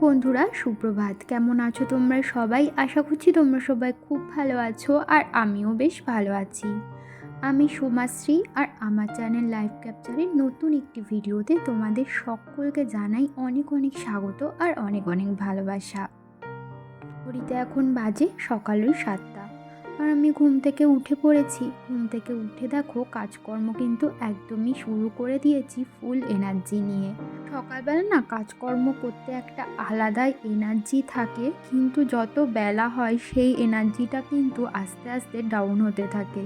বন্ধুরা, সুপ্রভাত। কেমন আছো তোমরা সবাই? আশা করছি তোমরা সবাই খুব ভালো আছো আর আমিও বেশ ভালো আছি। আমি সোমাশ্রী আর আমার চ্যানেল লাইভ ক্যাপচারের নতুন একটি ভিডিওতে তোমাদের সকলকে জানাই অনেক অনেক স্বাগত আর অনেক অনেক ভালোবাসা। ঘড়িতে এখন বাজে সকালের সাতটা। আর আমি ঘুম থেকে উঠে পড়েছি। ঘুম থেকে উঠে দেখো, কাজকর্ম কিন্তু একদমই শুরু করে দিয়েছি ফুল এনার্জি নিয়ে। সকালবেলা না কাজকর্ম করতে একটা আলাদাই এনার্জি থাকে, কিন্তু যত বেলা হয় সেই এনার্জিটা কিন্তু আস্তে আস্তে ডাউন হতে থাকে।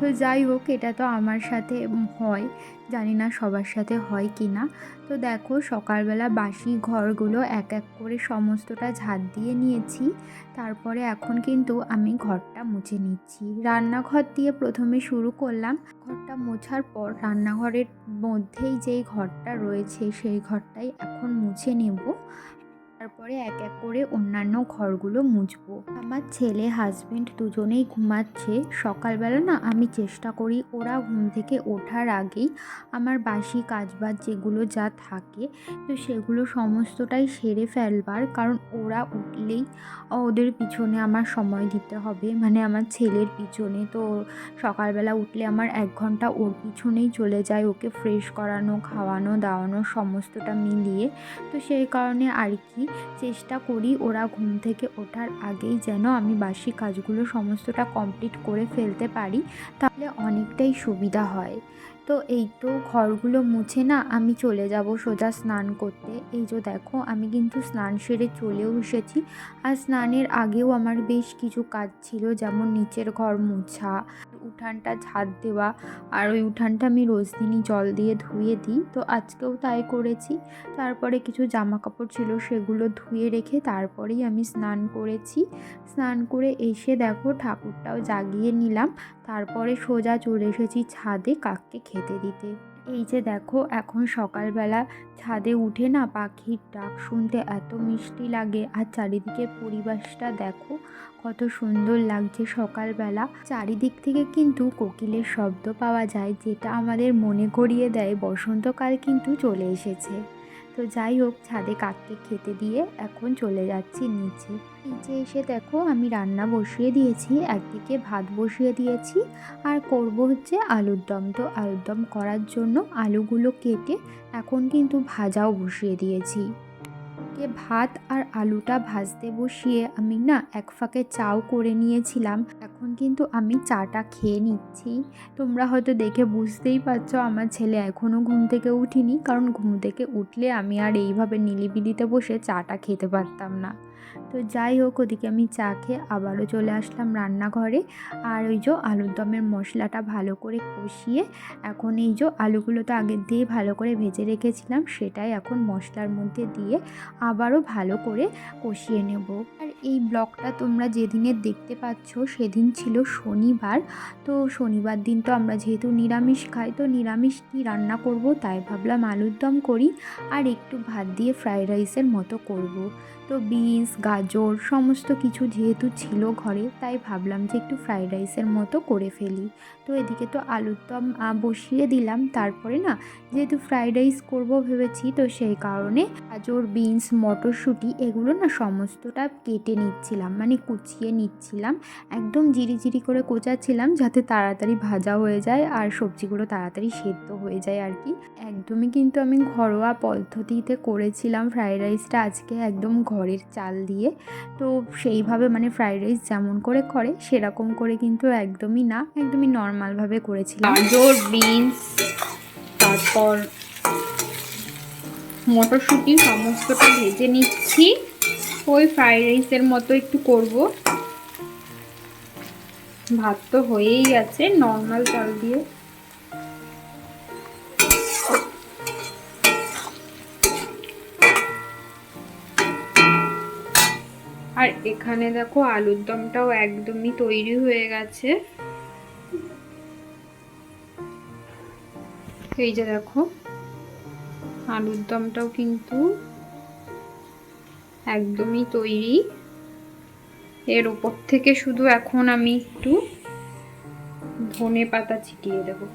তো যাই হোক, এটা তো আমার সাথে হয়। জানি না সবার সাথে হয় কি না। তো দেখো, সকালবেলা বাসি ঘরগুলো এক এক করে সমস্তটা ঝাড় দিয়ে নিয়েছি। তারপরে এখন কিন্তু আমি ঘরটা মুছে নিচ্ছি। রান্নাঘর দিয়ে প্রথমে শুরু করলাম। ঘরটা মোছার পর রান্নাঘরের মধ্যেই যেই ঘরটা রয়েছে, সেই ঘরটাই এখন মুছে নেব। তারপরে এক এক করে অন্যান্য ঘরগুলো মুছবো। আমার ছেলে হাজবেন্ড দুজনেই ঘুমাচ্ছে। সকালবেলা না আমি চেষ্টা করি ওরা ঘুম থেকে ওঠার আগেই আমার বাসি কাজবাজ যেগুলো যা থাকে, তো সেগুলো সমস্তটাই সেরে ফেলবার। কারণ ওরা উঠলেই ওদের পিছনে আমার সময় দিতে হবে। মানে আমার ছেলের পিছনে তো সকালবেলা উঠলে আমার এক ঘণ্টা ওর পিছনেই চলে যায় ওকে ফ্রেশ করানো, খাওয়ানো, দাওয়ানো, সমস্তটা মিলিয়ে। তো সেই কারণে আর কি চেষ্টা করি ওরা ঘুম থেকে ওঠার আগেই যেন আমি বাসি কাজগুলো সমস্তটা কমপ্লিট করে ফেলতে পারি, তাহলে অনেকটাই সুবিধা হয়। তো এই তো ঘরগুলো মুছে না, আমি চলে যাব সোজা স্নান করতে। এই যে দেখো, আমি কিন্তু স্নান সেরে চলেও এসেছি। আর স্নানের আগেও আমার বেশ কিছু কাজ ছিল, যেমন নিচের ঘর মোছা উঠানটা ঝাঁত দেওয়া আর ওই উঠানটা আমি রোজ দিনই জল দিয়ে ধুয়ে দিই। তো আজকেও তাই করেছি। তারপরে কিছু জামা কাপড় ছিল সেগুলো ধুয়ে রেখে তারপরেই আমি স্নান করেছি। স্নান করে এসে দেখো ঠাকুরটাও জাগিয়ে নিলাম। তারপরে সোজা চলে এসেছি ছাদে কাককে খেতে দিতে। এই যে দেখো, এখন সকালবেলা ছাদে উঠে না পাখির ডাক শুনতে এত মিষ্টি লাগে। আর চারিদিকের পরিবেশটা দেখো, কত সুন্দর লাগছে সকালবেলা। চারিদিক থেকে কিন্তু কোকিলের শব্দ পাওয়া যায়, যেটা আমাদের মনে করিয়ে দেয়, বসন্তকাল কিন্তু চলে এসেছে। তো যাই হোক, ছাদে কাককে খেতে দিয়ে এখন চলে যাচ্ছি নিচে। নিচে এসে দেখো, আমি রান্না বসিয়ে দিয়েছি, একদিকে ভাত বসিয়ে দিয়েছি, আর করব হচ্ছে আলুর দম। তো আলুর দম করার জন্য আলুগুলো কেটে এখন কিন্তু ভাজাও বসিয়ে দিয়েছি। কে ভাত আর আলুটা ভাজতে বসিয়ে আমি না এক ফাঁকে চাও করে নিয়েছিলাম। এখন কিন্তু আমি চাটা খেয়ে নিচ্ছি। তোমরা হয়তো দেখে বুঝতেই পারছ, আমার ছেলে এখনও ঘুম থেকে উঠিনি। কারণ ঘুম থেকে উঠলে আমি আর এইভাবে নিলিবিলিতে বসে চাটা খেতে পারতাম না। তো যাই হোক, ওদিকে আমি চা খেয়ে আবারও চলে আসলাম রান্নাঘরে। আর ওই যে আলুর দমের মশলাটা ভালো করে কষিয়ে এখন এই যে আলুগুলো তো আগের দিয়ে ভালো করে ভেজে রেখেছিলাম, সেটাই এখন মশলার মধ্যে দিয়ে আবারও ভালো করে কষিয়ে নেব। আর এই ব্লগটা তোমরা যেদিনের দেখতে পাচ্ছ, সেদিন ছিল শনিবার। তো শনিবার দিন তো আমরা যেহেতু নিরামিষ খাই, তো নিরামিষ কি রান্না করব তাই ভাবলাম আলুর দম করি আর একটু ভাত দিয়ে ফ্রাইড রাইসের মতো করব। তো বিনস গাজর, সমস্ত কিছু যেহেতু ছিল ঘরে, তাই ভাবলাম যে একটু ফ্রাইড রাইসের মতো করে ফেলি। তো এদিকে তো আলুর দম বসিয়ে দিলাম। তারপরে না, যেহেতু ফ্রাইড রাইস করব ভেবেছি, তো সেই কারণে গাজর, বিনস, মটরশুঁটি এগুলো না সমস্তটা কেটে নিচ্ছিলাম মানে কুচিয়ে নিচ্ছিলাম। একদম জিরি জিরি করে কোচাচ্ছিলাম যাতে তাড়াতাড়ি ভাজা হয়ে যায় আর সবজিগুলো তাড়াতাড়ি সেদ্ধ হয়ে যায় আর কি। একদমই কিন্তু আমি ঘরোয়া পদ্ধতিতে করেছিলাম ফ্রাইড রাইসটা। আজকে একদম ঘরের চাল দিয়ে তো সেইভাবে মানে ফ্রাইড রাইস যেমন করে করে, সেরকম করে কিন্তু একদমই না, একদমই নর্মালভাবে করেছিলাম। গাজর বিনস তারপর মটরশুঁটি সমস্তটা ভেজে নিচ্ছি। ওই ফ্রাইড রাইসের মতো একটু করব। ভাত তো হয়েই আছে নর্মাল চাল দিয়ে। আর এখানে দেখো আলুর দমটাও একদমই তৈরি হয়ে গেছে। এই যে দেখো, আলুর দমটাও কিন্তু একদমই তৈরি। এর ওপর থেকে শুধু এখন আমি একটু ধনে পাতা ছিটিয়ে দেবো।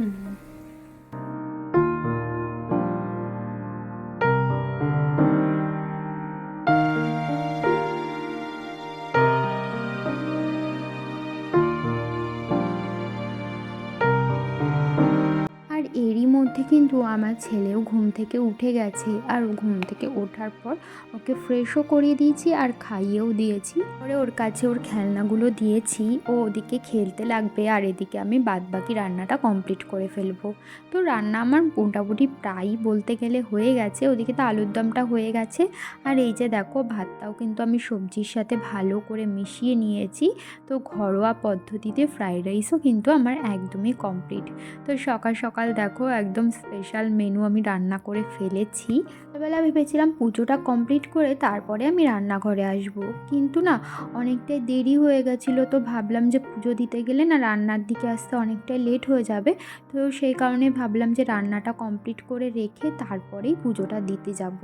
嗯。কিন্তু আমার ছেলেও ঘুম থেকে উঠে গেছে আর ঘুম থেকে ওঠার পর ওকে ফ্রেশও করিয়ে দিয়েছি আর খাইয়েও দিয়েছি। পরে ওর কাছে ওর খেলনাগুলো দিয়েছি। ও ওদিকে খেলতে লাগবে আর এদিকে আমি বাদবাকি রান্নাটা কমপ্লিট করে ফেলব। তো রান্না আমার মোটামুটি প্রায়ই বলতে গেলে হয়ে গেছে। ওদিকে তো আলুর দমটা হয়ে গেছে। আর এই যে দেখো, ভাতটাও কিন্তু আমি সবজির সাথে ভালো করে মিশিয়ে নিয়েছি। তো ঘরোয়া পদ্ধতিতে ফ্রাইড রাইসও কিন্তু আমার একদমই কমপ্লিট তো সকাল সকাল দেখো, একদম স্পেশাল মেনু আমি রান্না করে ফেলেছি। সকালবেলা ভেবেছিলাম পুজোটা কমপ্লিট করে তারপরে আমি রান্নাঘরে আসব। কিন্তু না, অনেকটাই দেরি হয়ে গেছিল তো ভাবলাম যে পুজো দিতে গেলে না রান্নার দিকে আসতে অনেকটাই লেট হয়ে যাবে। তো সেই কারণে ভাবলাম যে রান্নাটা কমপ্লিট করে রেখে তারপরেই পুজোটা দিতে যাব।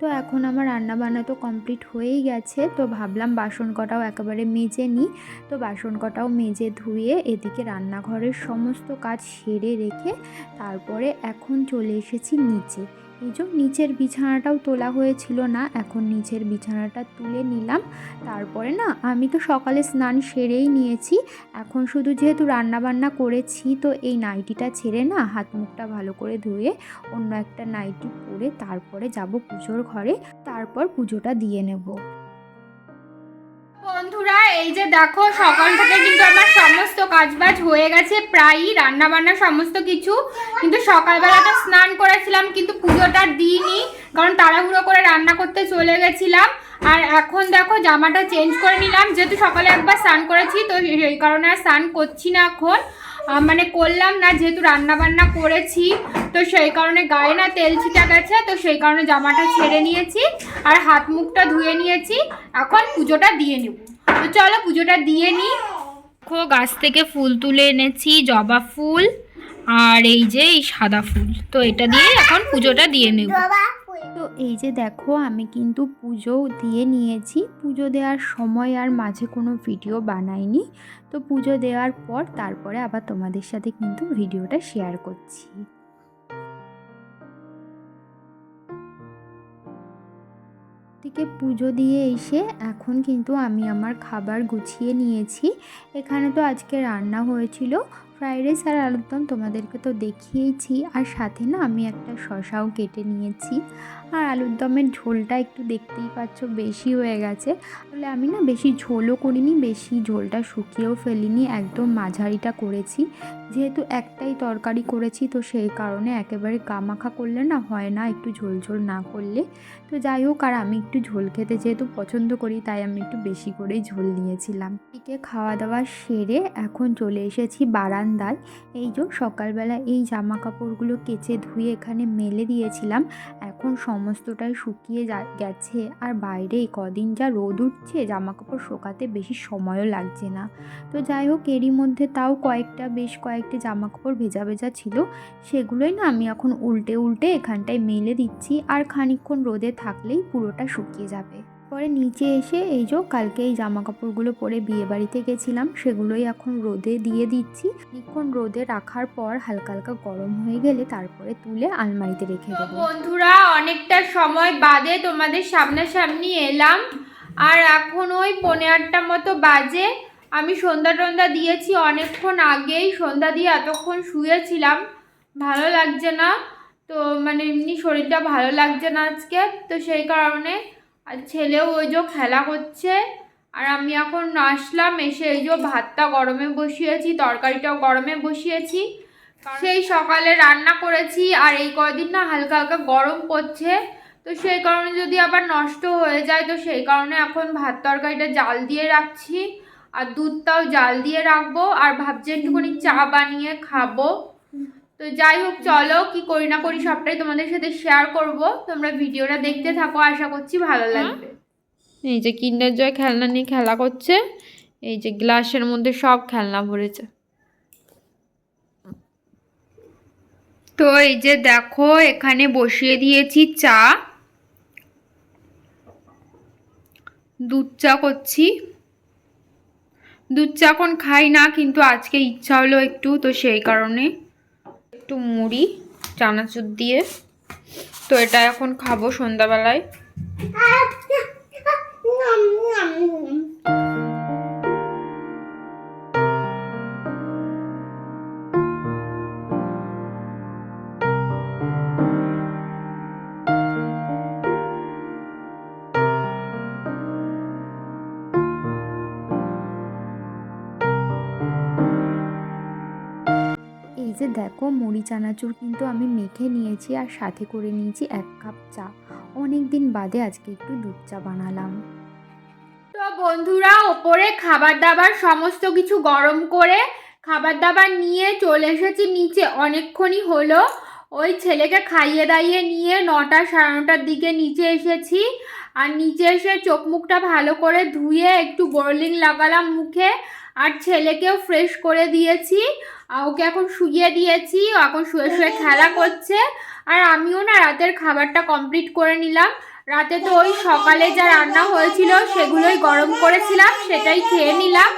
তো এখন আমার রান্না বান্না তো কমপ্লিট হয়েই গেছে। তো ভাবলাম বাসন কটাও একেবারে মেজে নিই। তো বাসন কটাও মেজে ধুয়ে এদিকে রান্নাঘরের সমস্ত কাজ সেরে রেখে তারপরে এখন চলে এসেছি নিচে। এই যে নিচের বিছানাটাও তোলা হয়েছিল না, এখন নিচের বিছানাটা তুলে নিলাম। তারপরে না, আমি তো সকালে স্নান সেরেই নিয়েছি। এখন শুধু যেহেতু রান্না বান্না করেছি, তো এই নাইটিটা ছেড়ে না হাত মুখটা ভালো করে ধুয়ে অন্য একটা নাইটি পরে তারপরে যাব পুজোর ঘরে। তারপর পুজোটা দিয়ে নেব। বন্ধুরা, এই যে দেখো, সকাল থেকে কিন্তু আমার সমস্ত কাজবাজ হয়ে গেছে, প্রায়ই রান্না বান্না সমস্ত কিছু। কিন্তু সকালবেলাটা স্নান করেছিলাম, কিন্তু পুজোটা দিইনি, কারণ তাড়াহুড়ো করে রান্না করতে চলে গেছিলাম। আর এখন দেখো, জামাটা চেঞ্জ করে নিলাম, যেহেতু সকালে একবার স্নান করেছি, তো সেই কারণে আর স্নান করছি না এখন। মানে করলাম না, যেহেতু রান্না বান্না করেছি, তো সেই কারণে গায়ে না তেল ছিটা গেছে, তো সেই কারণে জামাটা ছেড়ে নিয়েছি, আর হাত মুখটা ধুয়ে নিয়েছি। এখন পুজোটা দিয়ে নেব। তো চলো পুজোটা দিয়ে নিই দেখো গাছ থেকে ফুল তুলে এনেছি জবা ফুল আর এই যে এই সাদা ফুল। তো এটা দিয়ে এখন পুজোটা দিয়ে নেব। তো এই যে দেখো আমি কিন্তু পুজো দিয়ে নিয়েছি। পুজো দেওয়ার সময় আর মাঝে কোনো ভিডিও বানাইনি। তো পুজো দেওয়ার পর তারপরে আবার তোমাদের সাথে কিন্তু ভিডিওটা শেয়ার করছি। দিকে পুজো দিয়ে এসে এখন কিন্তু আমি আমার খাবার গুছিয়ে নিয়েছি। এখানে তো আজকে রান্না হয়েছিল ফ্রাইড রাইস আর আলুর দম তোমাদেরকে তো দেখিয়েছি। আর সাথে না আমি একটা শশাও কেটে নিয়েছি। আর আলুর দমের ঝোলটা একটু দেখতেই পাচ্ছ বেশি হয়ে গেছে। তাহলে আমি না বেশি ঝোলও করিনি, বেশি ঝোলটা শুকিয়েও ফেলিনি, একদম মাঝারিটা করেছি। যেহেতু একটাই তরকারি করেছি তো সেই কারণে একেবারে গামাখা করলে না হয় না একটু ঝোল ঝোল না করলে। তো যাই হোক, আর আমি একটু ঝোল খেতে যেহেতু পছন্দ করি, তাই আমি একটু বেশি করেই ঝোল নিয়েছিলাম। এদিকে খাওয়া দাওয়া সেরে এখন চলে এসেছি বারান্দায় এই যে সকালবেলা এই জামা কাপড়গুলো কেচে ধুয়ে এখানে মেলে দিয়েছিলাম, এখন সমস্তটাই শুকিয়ে যা- গেছে। আর বাইরে কদিন যা রোদ উঠছে জামা কাপড় শোকাতে বেশি সময়ও লাগছে না। তো যাই হোক, এরই মধ্যে তাও কয়েকটা, বেশ কয়েকটি জামা কাপড় ভেজা ভেজা ছিল। সেগুলোই না আমি এখন উল্টে উল্টে এখানটায় মেলে দিচ্ছি। আর খানিকক্ষণ রোদে থাকলেই পুরোটা শুকিয়ে যাবে। পরে নিচে এসে এই যে কালকে এই জামা কাপড়গুলো পরে বিয়ে বাড়িতে গেছিলাম সেগুলোই এখন রোদে দিয়ে দিচ্ছি। খানিকক্ষণ রোদে রাখার পর হালকা হালকা গরম হয়ে গেলে তারপরে তুলে আলমারিতে রেখে দেবো। বন্ধুরা অনেকটা সময় বাদে তোমাদের সামনাসামনি এলাম। আর এখন ওই পনেরো আটটা মতো বাজে। আমি সন্ধ্যা টন্ধা দিয়েছি অনেকক্ষণ আগেই। সন্ধ্যা দিয়ে এতক্ষণ শুয়েছিলাম। ভালো লাগছে না। তো মানে এমনি শরীরটা ভালো লাগছে না আজকে। তো সেই কারণে আর ছেলেও ওই যে খেলা করছে। আর আমি এখন আসলাম এসে এই যে ভাতটা গরমে বসিয়েছি তরকারিটাও গরমে বসিয়েছি। সেই সকালে রান্না করেছি আর এই কয়দিন না হালকা হালকা গরম পড়ছে। তো সেই কারণে যদি আবার নষ্ট হয়ে যায় তো সেই কারণে এখন ভাত তরকারিটা জাল দিয়ে রাখছি। আর দুধটাও জাল দিয়ে রাখব আর ভাবছি একটুখানি চা বানিয়ে খাব। তো যাই হোক চলো কি করি না করি সবটাই তোমাদের সাথে শেয়ার করব। তোমরা ভিডিওটা দেখতে থাকো আশা করছি ভালো লাগবে। এই যে কিন্ডার জয় খেলনা নিয়ে খেলা করছে এই যে গ্লাসের মধ্যে সব খেলনা ভরেছে। তো এই যে দেখো এখানে বসিয়ে দিয়েছি চা। দুধ চা করছি। দুধ চা এখন খাই না কিন্তু আজকে ইচ্ছা হলো একটু তো সেই কারণে একটু মুড়ি চানাচুর দিয়ে তো এটা এখন খাব সন্ধ্যাবেলায় যে দেখো মুড়ি, চানাচুর কিন্তু আমি মেখে নিয়েছি আর সাথে করে নিয়েছি এক কাপ চা। অনেক দিন বাদে আজকে একটু দুধ চা বানালাম। তো বন্ধুরা, ওপরে খাবার দাবার সমস্ত কিছু গরম করে খাবার দাবার নিয়ে চলে এসেছি নিচে। অনেকক্ষণই হলো। ওই ছেলেকে খাইয়ে দাইয়ে নিয়ে নটা সাড়ে নটার দিকে নিচে এসেছি। আর নিচে এসে চোখ মুখটা ভালো করে ধুয়ে একটু বোরলিং লাগালাম মুখে। আর ছেলেকেও ফ্রেশ করে দিয়েছি। ওকে এখন শুইয়ে দিয়েছি এখন শুয়ে শুয়ে খেলা করছে। আর আমিও না রাতের খাবারটা কমপ্লিট করে নিলাম। রাতে তো ওই সকালে যা রান্না হয়েছিল সেগুলোই গরম করেছিলাম, সেটাই খেয়ে নিলাম।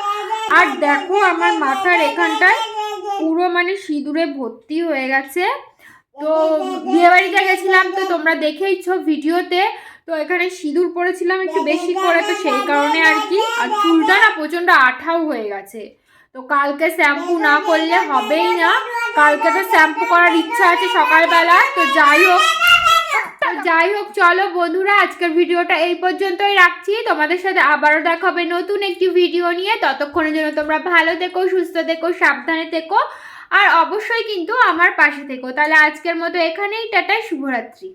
আর দেখো আমার মাথার এখানটায় পুরো মানে সিঁদুরে ভর্তি হয়ে গেছে। তো বিয়েবাড়িতে গেছিলাম তো তোমরা দেখেইছো ভিডিওতে। তো এখানে সিঁদুর পরেছিলাম একটু বেশি করে, তো সেই কারণে আর কি। আর চুলটা না প্রচণ্ড আঠাও হয়ে গেছে। তো কালকে শ্যাম্পু না করলে হবেই না। কালকে তো শ্যাম্পু করার ইচ্ছা আছে সকালবেলা তো যাই হোক। যাই হোক, চলো বন্ধুরা, আজকের ভিডিওটা এই পর্যন্তই রাখছি। তোমাদের সাথে আবারও দেখা হবে নতুন একটি ভিডিও নিয়ে। ততক্ষণের জন্য তোমরা ভালো থেকো, সুস্থ থেকো, সাবধানে থেকো। আর অবশ্যই কিন্তু আমার পাশে থেকো। তাহলে আজকের মতো এখানেই, টাটা, শুভরাত্রি।